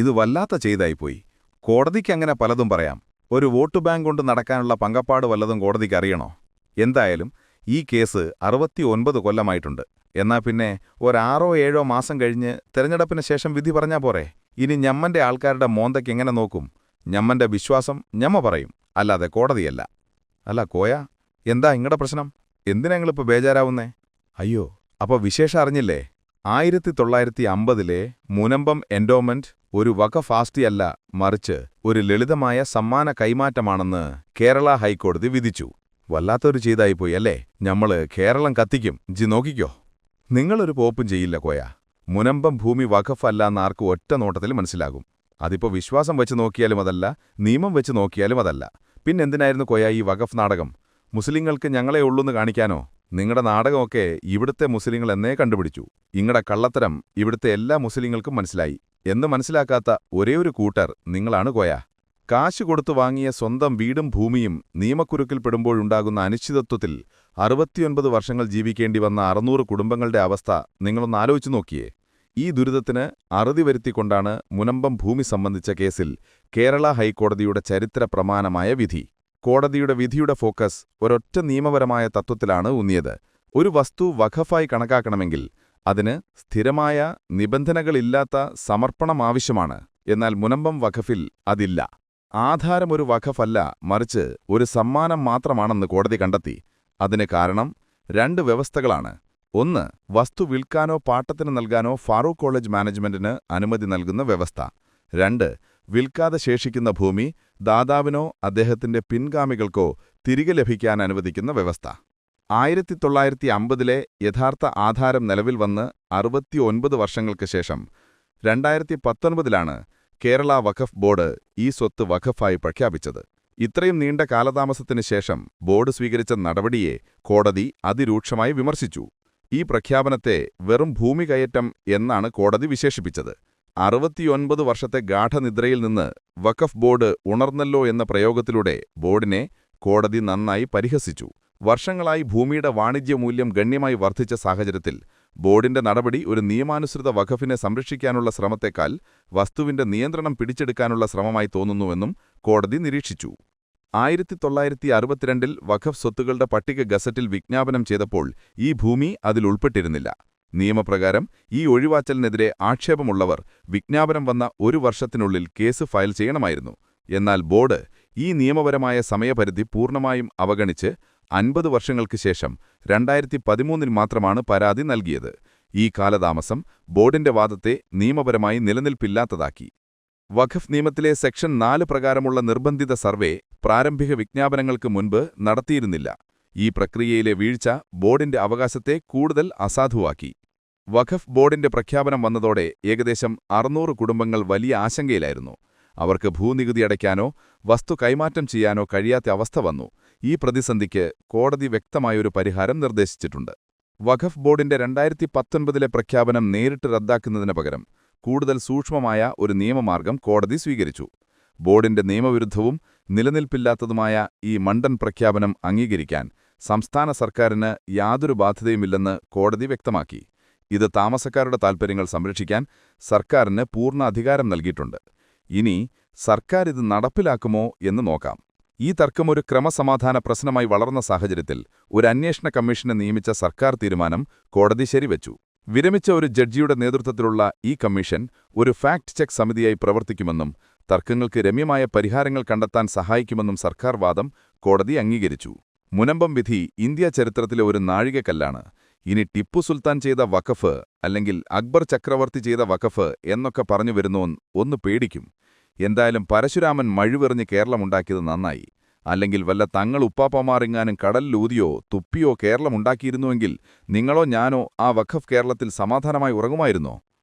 ഇത് വല്ലാത്ത ചെയ്തായിപ്പോയി. കോടതിക്ക് അങ്ങനെ പലതും പറയാം. ഒരു വോട്ട് ബാങ്ക് കൊണ്ട് നടക്കാനുള്ള പങ്കപ്പാട് വല്ലതും കോടതിക്ക് അറിയണോ? എന്തായാലും ഈ കേസ് അറുപത്തിയൊൻപത് കൊല്ലമായിട്ടുണ്ട്. എന്നാ പിന്നെ ഒരാറോ ഏഴോ മാസം കഴിഞ്ഞ് തെരഞ്ഞെടുപ്പിന് ശേഷം വിധി പറഞ്ഞാ പോരെ. ഇനി ഞമ്മന്റെ ആൾക്കാരുടെ മോന്തയ്ക്ക് എങ്ങനെ നോക്കും? ഞമ്മന്റെ വിശ്വാസം ഞമ്മ പറയും. അല്ലാതെ കോടതിയല്ല. അല്ല കോയ എന്താ ഇങ്ങടെ പ്രശ്നം? എന്തിനാ നിങ്ങളിപ്പോ ബേജാരാവുന്നേ അയ്യോ അപ്പോൾ വിശേഷം അറിഞ്ഞില്ലേ? ആയിരത്തി തൊള്ളായിരത്തി അമ്പതിലെ മുനമ്പം എൻഡോമെന്റ് ഒരു വകഫാസ്തിയല്ല മറിച്ച് ഒരു ലളിതമായ സമ്മാന കൈമാറ്റമാണെന്ന് കേരള ഹൈക്കോടതി വിധിച്ചു. വല്ലാത്തൊരു ചെയ്തായിപ്പോയി അല്ലേ? ഞമ്മൾ കേരളം കത്തിക്കും. ജി നോക്കിക്കോ. നിങ്ങളൊരു പോപ്പും ചെയ്യില്ല കോയ. മുനമ്പം ഭൂമി വഖഫ് അല്ലാന്ന് ആർക്കും ഒറ്റ നോട്ടത്തിൽ മനസ്സിലാകും. അതിപ്പോ വിശ്വാസം വെച്ച് നോക്കിയാലും അതല്ല നിയമം വെച്ച് നോക്കിയാലും അതല്ല. പിന്നെന്തിനായിരുന്നു കോയ ഈ വഖഫ് നാടകം? മുസ്ലിങ്ങൾക്ക് ഞങ്ങളെ ഉള്ളൂന്ന് കാണിക്കാനോ? നിങ്ങളുടെ നാടകമൊക്കെ ഇവിടുത്തെ മുസ്ലിങ്ങൾ എന്നേ കണ്ടുപിടിച്ചു. ഇങ്ങടെ കള്ളത്തരം ഇവിടുത്തെ എല്ലാ മുസ്ലിങ്ങൾക്കും മനസ്സിലായി. എന്ന് മനസ്സിലാക്കാത്ത ഒരേയൊരു കൂട്ടർ നിങ്ങളാണ് കോയ കാശ് കൊടുത്തു വാങ്ങിയ സ്വന്തം വീടും ഭൂമിയും നിയമക്കുരുക്കിൽപ്പെടുമ്പോഴുണ്ടാകുന്ന അനിശ്ചിതത്വത്തിൽ അറുപത്തിയൊൻപത് വർഷങ്ങൾ ജീവിക്കേണ്ടി വന്ന അറുന്നൂറ് കുടുംബങ്ങളുടെ അവസ്ഥ നിങ്ങളൊന്ന് ആലോചിച്ചു നോക്കിയേ. ഈ ദുരിതത്തിന് അറുതി വരുത്തിക്കൊണ്ടാണ് മുനമ്പം ഭൂമി സംബന്ധിച്ച കേസിൽ കേരള ഹൈക്കോടതിയുടെ ചരിത്ര പ്രമാണമായ വിധി. കോടതിയുടെ വിധിയുടെ ഫോക്കസ് ഒരൊറ്റ നിയമപരമായ തത്വത്തിലാണ് ഊന്നിയത്. ഒരു വസ്തു വഖഫായി കണക്കാക്കണമെങ്കിൽ അതിന് സ്ഥിരമായ നിബന്ധനകളില്ലാത്ത സമർപ്പണം ആവശ്യമാണ് എന്നാൽ മുനമ്പം വഖഫിൽ അതില്ല. ഒരു വഖഫല്ല മറിച്ച് ഒരു സമ്മാനം മാത്രമാണെന്ന് കോടതി കണ്ടെത്തി. അതിന് കാരണം രണ്ട് വ്യവസ്ഥകളാണ്. ഒന്ന് വസ്തു വിൽക്കാനോ പാട്ടത്തിന് നൽകാനോ ഫാറൂഖ് കോളേജ് മാനേജ്മെന്റിന് അനുമതി നൽകുന്ന വ്യവസ്ഥ. രണ്ട് വിൽക്കാതെ ശേഷിക്കുന്ന ഭൂമി ദാതാവിനോ അദ്ദേഹത്തിന്റെ പിൻഗാമികൾക്കോ തിരികെ ലഭിക്കാൻ അനുവദിക്കുന്ന വ്യവസ്ഥ. ആയിരത്തി തൊള്ളായിരത്തി അമ്പതിലെ യഥാർത്ഥ ആധാരം നിലവിൽ വന്ന് അറുപത്തിയൊൻപത് വർഷങ്ങൾക്ക് ശേഷം രണ്ടായിരത്തി പത്തൊൻപതിലാണ് കേരള വഖഫ് ബോർഡ് ഈ സ്വത്ത് വഖഫായി പ്രഖ്യാപിച്ചത്. ഇത്രയും നീണ്ട കാലതാമസത്തിന് ശേഷം ബോർഡ് സ്വീകരിച്ച നടപടിയെ കോടതി അതിരൂക്ഷമായി വിമർശിച്ചു. ഈ പ്രഖ്യാപനത്തെ വെറും ഭൂമി കയറ്റം എന്നാണ് കോടതി വിശേഷിപ്പിച്ചത്. അറുപത്തിയൊൻപത് വർഷത്തെ ഗാഠനിദ്രയിൽ നിന്ന് വഖഫ് ബോർഡ് ഉണർന്നല്ലോ എന്ന പ്രയോഗത്തിലൂടെ ബോർഡിനെ കോടതി നന്നായി പരിഹസിച്ചു. വർഷങ്ങളായി ഭൂമിയുടെ വാണിജ്യ മൂല്യം ഗണ്യമായി വർദ്ധിച്ച സാഹചര്യത്തിൽ ബോർഡിന്റെ നടപടി ഒരു നിയമാനുസൃത വഖഫിനെ സംരക്ഷിക്കാനുള്ള ശ്രമത്തെക്കാൾ വസ്തുവിന്റെ നിയന്ത്രണം പിടിച്ചെടുക്കാനുള്ള ശ്രമമായി തോന്നുന്നുവെന്നും കോടതി നിരീക്ഷിച്ചു. ആയിരത്തി തൊള്ളായിരത്തി അറുപത്തിരണ്ടിൽ വഖഫ് സ്വത്തുകളുടെ പട്ടിക ഗസറ്റിൽ വിജ്ഞാപനം ചെയ്തപ്പോൾ ഈ ഭൂമി അതിൽ ഉൾപ്പെട്ടിരുന്നില്ല. നിയമപ്രകാരം ഈ ഒഴിവാച്ചലിനെതിരെ ആക്ഷേപമുള്ളവർ വിജ്ഞാപനം വന്ന ഒരു വർഷത്തിനുള്ളിൽ കേസ് ഫയൽ ചെയ്യണമായിരുന്നു. എന്നാൽ ബോർഡ് ഈ നിയമപരമായ സമയപരിധി പൂർണമായും അവഗണിച്ച് അൻപത് വർഷങ്ങൾക്ക് ശേഷം രണ്ടായിരത്തി പതിമൂന്നിൽ മാത്രമാണ് പരാതി നൽകിയത്. ഈ കാലതാമസം ബോർഡിന്റെ വാദത്തെ നിയമപരമായി നിലനിൽപ്പില്ലാത്തതാക്കി. വഖഫ് നിയമത്തിലെ സെക്ഷൻ നാല് പ്രകാരമുള്ള നിർബന്ധിത സർവേ പ്രാരംഭിക വിജ്ഞാപനങ്ങൾക്ക് മുൻപ് നടത്തിയിരുന്നില്ല. ഈ പ്രക്രിയയിലെ വീഴ്ച ബോർഡിന്റെ അവകാശത്തെ കൂടുതൽ അസാധുവാക്കി. വഖഫ് ബോർഡിന്റെ പ്രഖ്യാപനം വന്നതോടെ ഏകദേശം അറുന്നൂറ് കുടുംബങ്ങൾ വലിയ ആശങ്കയിലായിരുന്നു. അവർക്ക് ഭൂനികുതി അടയ്ക്കാനോ വസ്തു കൈമാറ്റം ചെയ്യാനോ കഴിയാത്ത അവസ്ഥ വന്നു. ഈ പ്രതിസന്ധിക്ക് കോടതി വ്യക്തമായൊരു പരിഹാരം നിർദ്ദേശിച്ചിട്ടുണ്ട്. വഖഫ് ബോർഡിന്റെ രണ്ടായിരത്തി പത്തൊൻപതിലെ പ്രഖ്യാപനം നേരിട്ട് റദ്ദാക്കുന്നതിന് പകരം കൂടുതൽ സൂക്ഷ്മമായ ഒരു നിയമമാർഗം കോടതി സ്വീകരിച്ചു. ബോർഡിന്റെ നിയമവിരുദ്ധവും നിലനിൽപ്പില്ലാത്തതുമായ ഈ മണ്ടൻ പ്രഖ്യാപനം അംഗീകരിക്കാൻ സംസ്ഥാന സർക്കാരിന് യാതൊരു ബാധ്യതയുമില്ലെന്ന് കോടതി വ്യക്തമാക്കി. ഇത് താമസക്കാരുടെ താൽപ്പര്യങ്ങൾ സംരക്ഷിക്കാൻ സർക്കാരിന് പൂർണ അധികാരം നൽകിയിട്ടുണ്ട്. ഇനി സർക്കാർ ഇത് നടപ്പിലാക്കുമോ എന്ന് നോക്കാം. ഈ തർക്കം ഒരു ക്രമസമാധാന പ്രശ്നമായി വളർന്ന സാഹചര്യത്തിൽ ഒരു അന്വേഷണ കമ്മീഷനെ നിയമിച്ച സർക്കാർ തീരുമാനം കോടതി ശരിവച്ചു വിരമിച്ച ഒരു ജഡ്ജിയുടെ നേതൃത്വത്തിലുള്ള ഈ കമ്മീഷൻ ഒരു ഫാക്ട് ചെക്ക് സമിതിയായി പ്രവർത്തിക്കുമെന്നും തർക്കങ്ങൾക്ക് രമ്യമായ പരിഹാരങ്ങൾ കണ്ടെത്താൻ സഹായിക്കുമെന്നും സർക്കാർ വാദം കോടതി അംഗീകരിച്ചു. മുനമ്പം വിധി ഇന്ത്യ ചരിത്രത്തിലെ ഒരു നാഴികക്കല്ലാണ്. ഇനി ടിപ്പു സുൽത്താൻ ചെയ്ത വഖഫ് അല്ലെങ്കിൽ അക്ബർ ചക്രവർത്തി ചെയ്ത വഖഫ് എന്നൊക്കെ പറഞ്ഞു വരുന്നോൻ ഒന്ന് പേടിക്കും. എന്തായാലും പരശുരാമൻ മഴുവെറിഞ്ഞ് കേരളമുണ്ടാക്കിയത് നന്നായി. അല്ലെങ്കിൽ വല്ല തങ്ങൾ ഉപ്പാപ്പമാറിങ്ങാനും കടലിലൂതിയോ തുപ്പിയോ കേരളമുണ്ടാക്കിയിരുന്നുവെങ്കിൽ നിങ്ങളോ ഞാനോ ആ വഖഫ് കേരളത്തിൽ സമാധാനമായി ഉറങ്ങുമായിരുന്നോ?